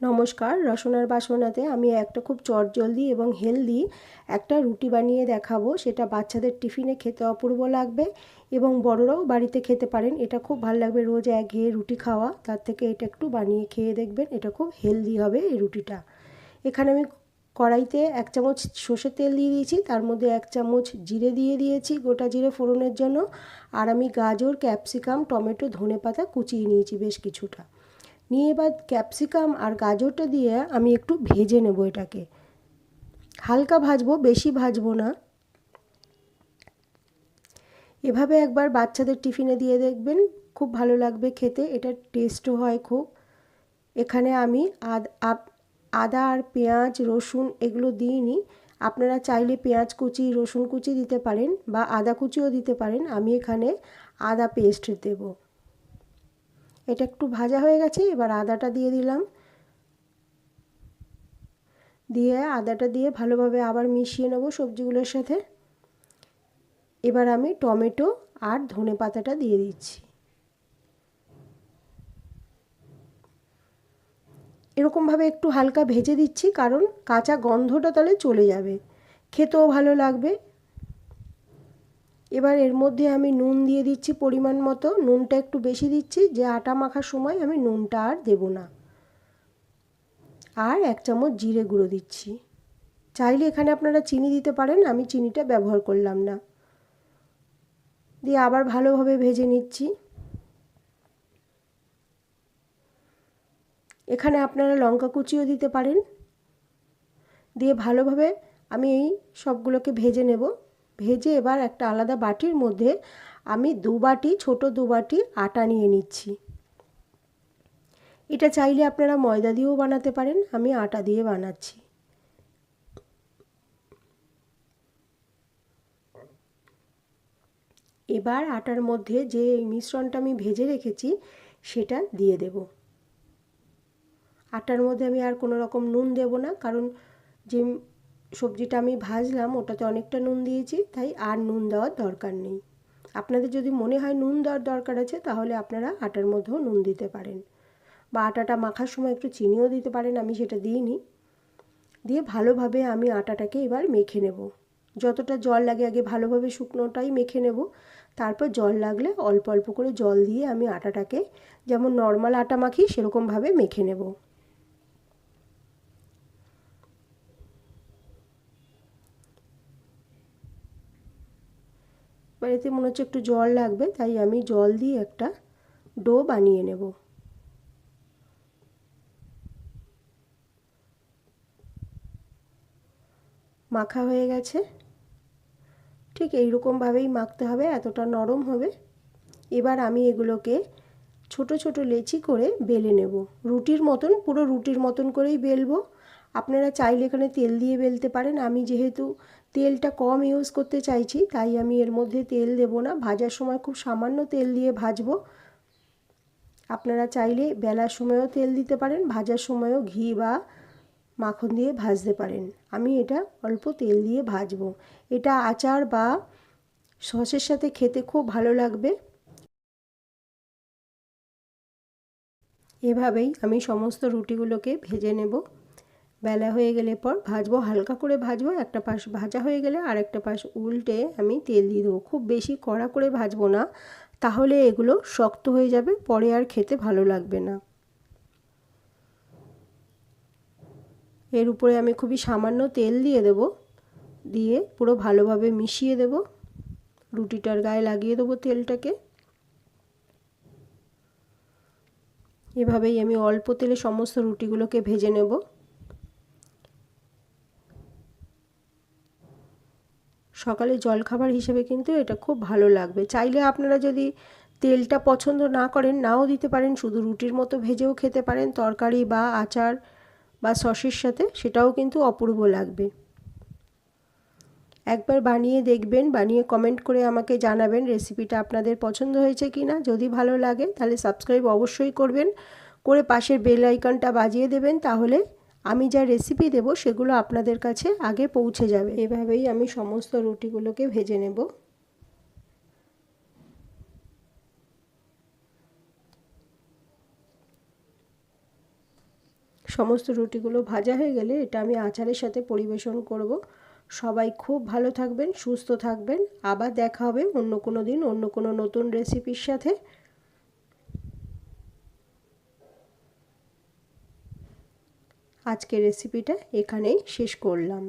নমস্কার, রসনার বাসনাতে আমি একটা খুব চটজলদি এবং হেলদি একটা রুটি বানিয়ে দেখাবো। সেটা বাচ্চাদের টিফিনে খেতে অপূর্ব লাগবে এবং বড়রাও বাড়িতে খেতে পারেন। এটা খুব ভালো লাগবে রোজ এক ঘেয়ে রুটি খাওয়া। তার থেকে এটা একটু বানিয়ে খেয়ে দেখবেন, এটা খুব হেলদি হবে এই রুটিটা। এখানে আমি কড়াইতে এক চামচ সর্ষের তেল দিয়ে দিয়েছি। তার মধ্যে এক চামচ জিরে দিয়ে দিয়েছি গোটা জিরে ফোড়নের জন্য। আর আমি গাজর, ক্যাপসিকাম, টমেটো ধনে পাতা কুচিয়ে নিয়েছি বেশ কিছুটা। নিয়ে এবার ক্যাপসিকাম আর গাজরটা দিয়ে আমি একটু ভেজে নেব এটাকে। হালকা ভাজবো, বেশি ভাজবো না। এভাবে একবার বাচ্চাদের টিফিনে দিয়ে দেখবেন, খুব ভালো লাগবে খেতে, এটা টেস্টও হয় খুব। এখানে আমি আদা আর পেঁয়াজ, রসুন এগুলো দিইনি। আপনারা চাইলে পেঁয়াজ কুচি, রসুন কুচি দিতে পারেন বা আদা কুচিও দিতে পারেন। আমি এখানে আদা পেস্ট দেবো। এটা একটু ভাজা হয়ে গেছে, এবার আদাটা দিয়ে দিলাম। দিয়ে আদাটা দিয়ে ভালোভাবে আবার মিশিয়ে নেব সবজিগুলোর সাথে। এবার আমি টমেটো আর ধনে পাতাটা দিয়ে দিচ্ছি। এরকমভাবে একটু হালকা ভেজে দিচ্ছি, কারণ কাঁচা গন্ধটা তাহলে চলে যাবে। খেতেও ভালো লাগবে। এবার এর মধ্যে আমি নুন দিয়ে দিচ্ছি পরিমাণ মতো। নুনটা একটু বেশি দিচ্ছি, যে আটা মাখার সময় আমি নুনটা আর দেব না। আর এক চামচ জিরে গুঁড়ো দিচ্ছি। চাইলে এখানে আপনারা চিনি দিতে পারেন, আমি চিনিটা ব্যবহার করলাম না। দিয়ে আবার ভালোভাবে ভেজে নিচ্ছি। এখানে আপনারা লঙ্কা কুচিও দিতে পারেন। দিয়ে ভালোভাবে আমি এই সবগুলোকে ভেজে নেব। ভেজে এবার একটা আলাদা বাটির মধ্যে আমি দু বাটি, ছোটো দু বাটি আটা নিয়ে নিচ্ছি। এটা চাইলে আপনারা ময়দা দিয়েও বানাতে পারেন, আমি আটা দিয়ে বানাচ্ছি। এবার আটার মধ্যে যে মিশ্রণটা আমি ভেজে রেখেছি, সেটা দিয়ে দেব। আটার মধ্যে আমি আর কোনো রকম নুন দেব না, কারণ যে সবজিটা আমি ভাজলাম, ওটাতে অনেকটা নুন দিয়েছি, তাই আর নুন দেওয়ার দরকার নেই। আপনাদের যদি মনে হয় নুন দেওয়ার দরকার আছে, তাহলে আপনারা আটার মধ্যেও নুন দিতে পারেন। বা আটাটা মাখার সময় একটু চিনিও দিতে পারেন, আমি সেটা দিইনি। দিয়ে ভালোভাবে আমি আটাটাকে এবার মেখে নেব। যতটা জল লাগে আগে ভালোভাবে শুকনোটাই মেখে নেব। তারপর জল লাগলে অল্প অল্প করে জল দিয়ে আমি আটাটাকে, যেমন নর্মাল আটা মাখি, সেরকমভাবে মেখে নেব। বাড়িতে মনে হচ্ছে একটু জল লাগবে, তাই আমি জল দিয়ে একটা ডো বানিয়ে নেব। মাখা হয়ে গেছে। ঠিক এইরকমভাবেই মাখতে হবে, এতটা নরম হবে। এবার আমি এগুলোকে ছোট ছোট লেচি করে বেলে নেব। রুটির মতন, পুরো রুটির মতন করেই বেলবো। আপনারা চাইলে এখানে তেল দিয়ে বেলতে পারেন। আমি যেহেতু তেলটা কম ইউজ করতে চাইছি, তাই আমি এর মধ্যে তেল দেব না। ভাজার সময় খুব সামান্য তেল দিয়ে ভাজবো। আপনারা চাইলে বেলার সময়ও তেল দিতে পারেন, ভাজার সময়ও ঘি বা মাখন দিয়ে ভাজতে পারেন। আমি এটা অল্প তেল দিয়ে ভাজবো। এটা আচার বা সসের সাথে খেতে খুব ভালো লাগবে। এভাবেই আমি সমস্ত রুটিগুলোকে ভেজে নেব। বেলা হয়ে গেলে পর ভাজবো, হালকা করে ভাজবো, একটা পাশ ভাজা হয়ে গেলে আর একটা পাশ উল্টে আমি তেল দিয়ে দেবো। খুব বেশি কড়া করে ভাজবো না, তাহলে এগুলো শক্ত হয়ে যাবে, পরে আর খেতে ভালো লাগবে না। এর উপরে আমি খুবই সামান্য তেল দিয়ে দেব, দিয়ে পুরো ভালোভাবে মিশিয়ে দেব। রুটিটার গায়ে লাগিয়ে দেবো তেলটাকে। এভাবেই আমি অল্প তেলে সমস্ত রুটিগুলোকে ভেজে নেব। সকালে জলখাবার হিসেবে কিন্তু এটা খুব ভালো লাগবে। চাইলে আপনারা যদি তেলটা পছন্দ না করেন, নাও দিতে পারেন। শুধু রুটির মতো ভেজেও খেতে পারেন। তরকারি বা আচার বা সসের সাথে সেটাও কিন্তু অপূর্ব লাগবে। একবার বানিয়ে দেখবেন, বানিয়ে কমেন্ট করে আমাকে জানাবেন রেসিপিটা আপনাদের পছন্দ হয়েছে কি না যদি ভালো লাগে তাহলে সাবস্ক্রাইব অবশ্যই করবেন। করে পাশের বেল আইকনটা বাজিয়ে দেবেন, তাহলে আমি যা রেসিপি দেব সেগুলো আপনাদের কাছে আগে পৌঁছে যাবে। এভাবেই আমি সমস্ত রুটিগুলোকে ভেজে নেব। সমস্ত রুটিগুলো ভাজা হয়ে গেলে এটা আমি আচারের সাথে পরিবেশন করব। সবাই খুব ভালো থাকবেন, সুস্থ থাকবেন। আবার দেখা হবে অন্য কোনো দিন, অন্য কোনো নতুন রেসিপির সাথে। আজকের রেসিপিটা এখানেই শেষ করলাম।